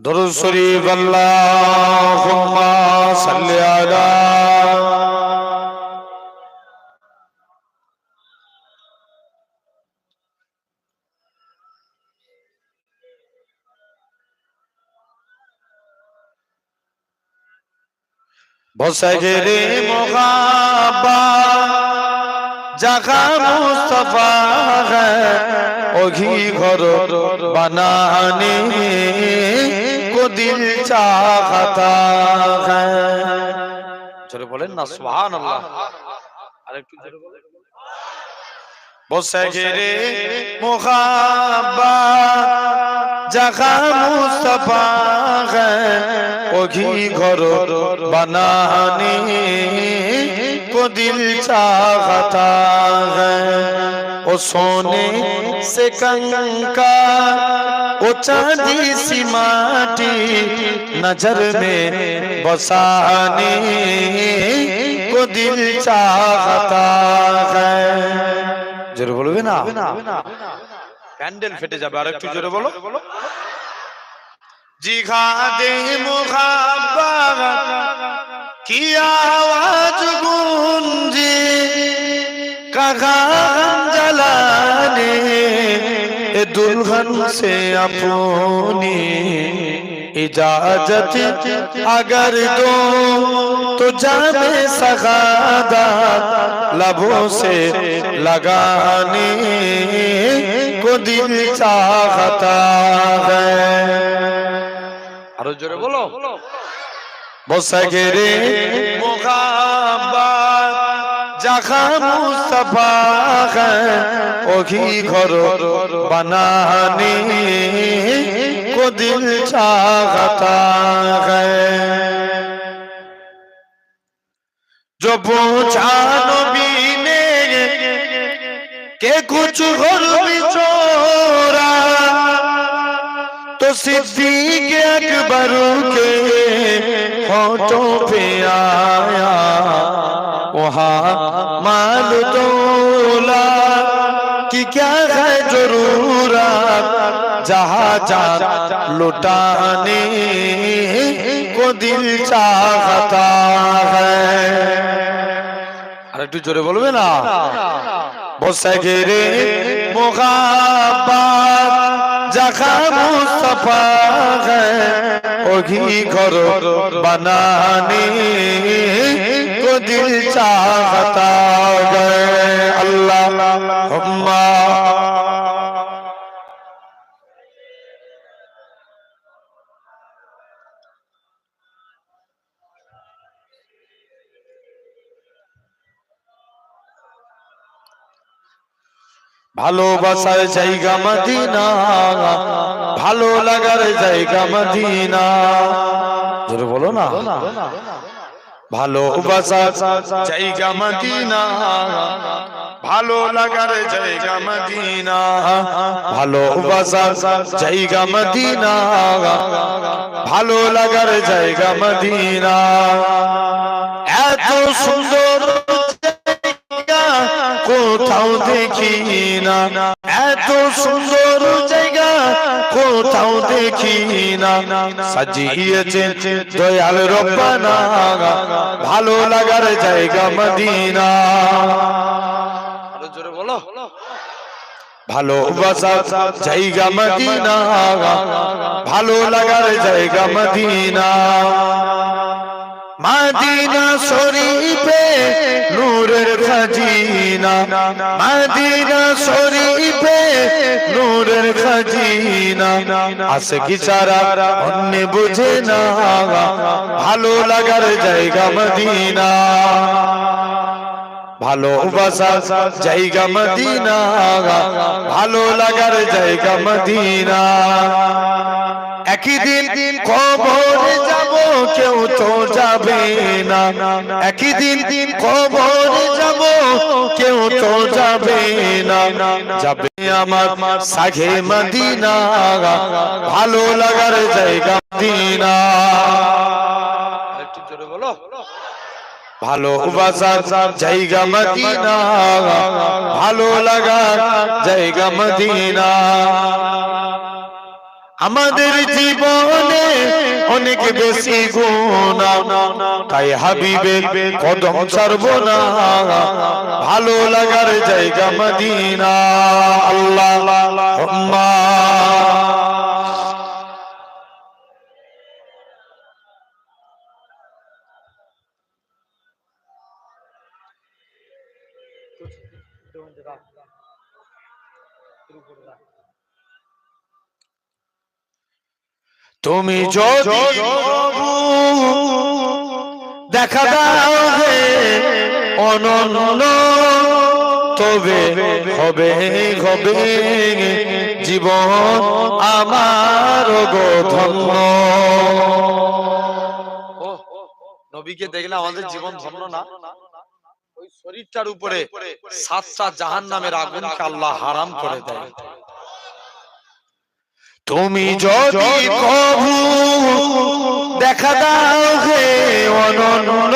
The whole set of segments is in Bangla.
درود شریف اللهم صل علی বসগরে মোহাবা জাগা মুস্তফা ওঘি ঘর বানানে কো দিল চাহতা জোরে বলেন না, সুবহানাল্লাহ। আরেকটু জোরে বলেন। বসে গেরে মোহাবা জাগা মুস্তফা ওঘি ঘর বানানে को दिल चाहता है ओ सोने से कंका ओ चांदी सी माटी नजर में बसाने को दिल चाहता है জোরে বলবে না প্যান্ডেল ফেটে যাবে আর একটু জোরে বলো জিঘাদে মুহাব্বত কি আওয়াজ जहान जलाने ए दुल्हन से अपनी इजाजत अगर दो तो जाने सगादा लबों से लगाने को दिल चाहता है और जोरे बोलो मुसगरे मुगा জাখা মুস্তফা ওঘি ঘর বানানে को दिल चाहता है जो पूछा नबी ने के कुछ घर बिचोरा तो सिद्दीक अकबर के होठों पे आया মহা মাল তোলা কি ক্যা যায় জরুরা, যাহা যা লোটানে কো দিল চাহতা আর একটু জোরে বলবে না? বসে গেরে মহাপাত। जखा मुस्तफा है वही घर बनाने को दिल चाहता है ভালোবাসার জায়গা মদিনা, ভালো লাগার জায়গা মদিনা। জোরে বলো না। ভালোবাসার জায়গা মদিনা, ভালো লাগার জায়গা মদিনা। ভালোবাসার জায়গা মদিনা, ভালো লাগার জায়গা মদিনা। এত সুন্দর কোথাও দেখি না। এত সুন্দর জায়গা কোথাও দেখি না। সাজিয়েছে দয়াল রব্বানা। ভালো লাগার জায়গা মদিনা। জোরে বলো। ভালোবাসা জায়গা মদিনা। ভালো লাগার জায়গা মদিনা। মদিনা শরীফে নূরের খাজিনা। মদিনা শরীফে নূরের খাজিনা। আসে কি সারা অন্য বুঝে না, ভালো লাগার জায়গা মদিনা। ভালোবাসা জায়গা মদিনা, ভালো লাগার জায়গা মদিনা। একই দিন কবরে যাব কেউ তো যাবে না। একই দিন কবরে যাব কেউ তো যাবে না। যাবে আমার সাঘে মদিনা ভালো লাগার জায়গা মদিনা। একটু জোরে বলো। ভালোবাসার জায়গা মদিনা। ভালো লাগা জায়গা মদিনা। আমাদের জীবনে অনেক বেশি গুণা তাই হাবিবের কদম ছাড়ব না। ভালো লাগার জায়গা মদিনা। তুমি যদি দেখা দাও হে অনন্য তবে হবে হবে জীবন আমার ধন্য। নবীকে দেখলে আমাদের জীবন ধন্য না? ওই শরীরটার উপরে সাতটা জাহান নামের আগুনকে আল্লাহ হারাম করে দেয়। তুমি যদি প্রভু দেখা দাও হে অনন্য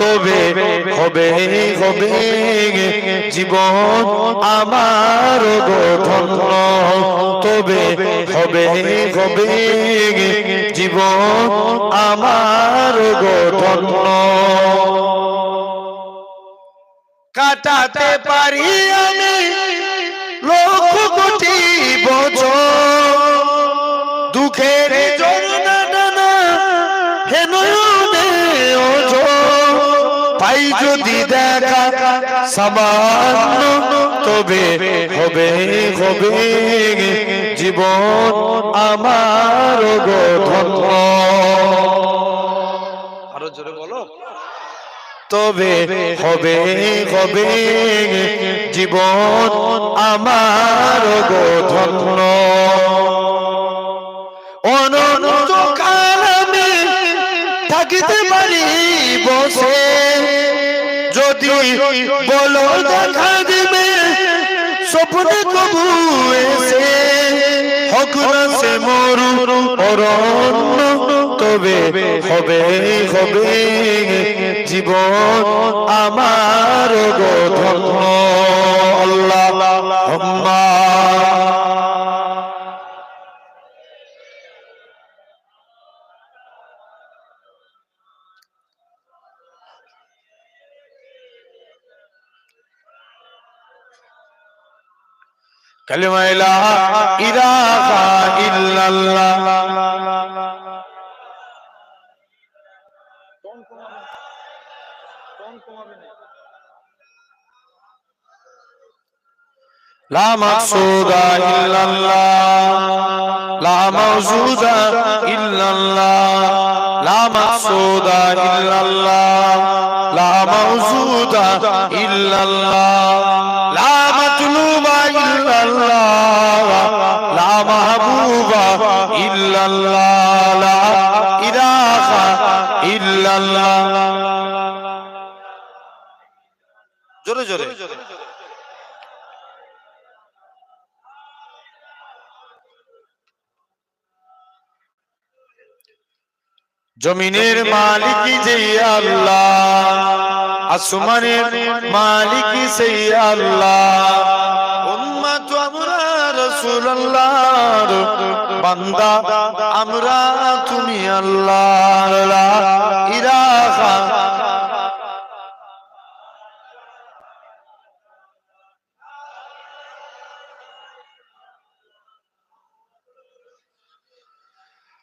তবে হবে হবে জীবন আমার ধন্য তবে হবে হবে জীবন আমার ধন্য কাটাতে পারি আমি লক্ষ সামান্য তবে হবে হবে জীবন আমার গো ধন্য। আরও জোরে বলো। তবে হবে হবে জীবন আমার গো ধন্য। অনন্ত কাল আমি থাকিতে পারি বসে বলো দেখা দিবে, স্বপ্নে কবু এসে। হক না সে মরু অরণ্য, তবে হবে হবে জীবন আমার গো ধন্য। আল্লাহ কালিমা ইলাহা ইলাহা ইল্লাল্লাহ لا مقصود إلا الله لا موجود إلا الله لا مقصود إلا الله لا موجود إلا الله জোরে জমিনের মালিক যে আল্লাহ আসমানের মালিক সেই আল্লাহ। উম্মত আমরা রাসূলুল্লাহর বান্দা আমরা তুমি আল্লাহ ইলাহা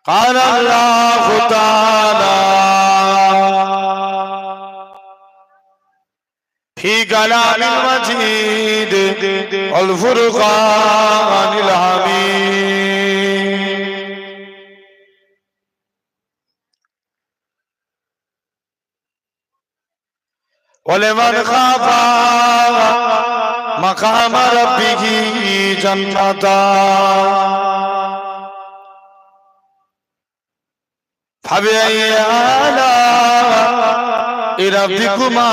قال الله تعالى في كلام المجيد والفرقان الحميد ولمن خاف مقام ربه جنتان فبأي آلاء ربكما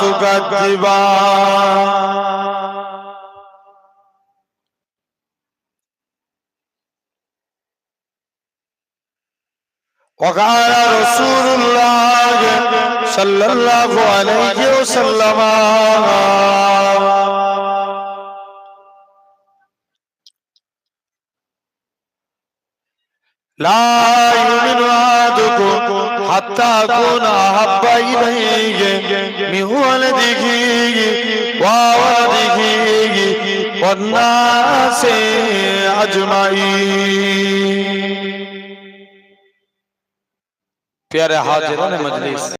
تكذبان وقال رسول الله صلى الله عليه وسلم لا يؤمن أحدكم حتى أكون أحب إليه من ولده وولده والناس أجمعين प्यारे हाजिरों ने मजलिस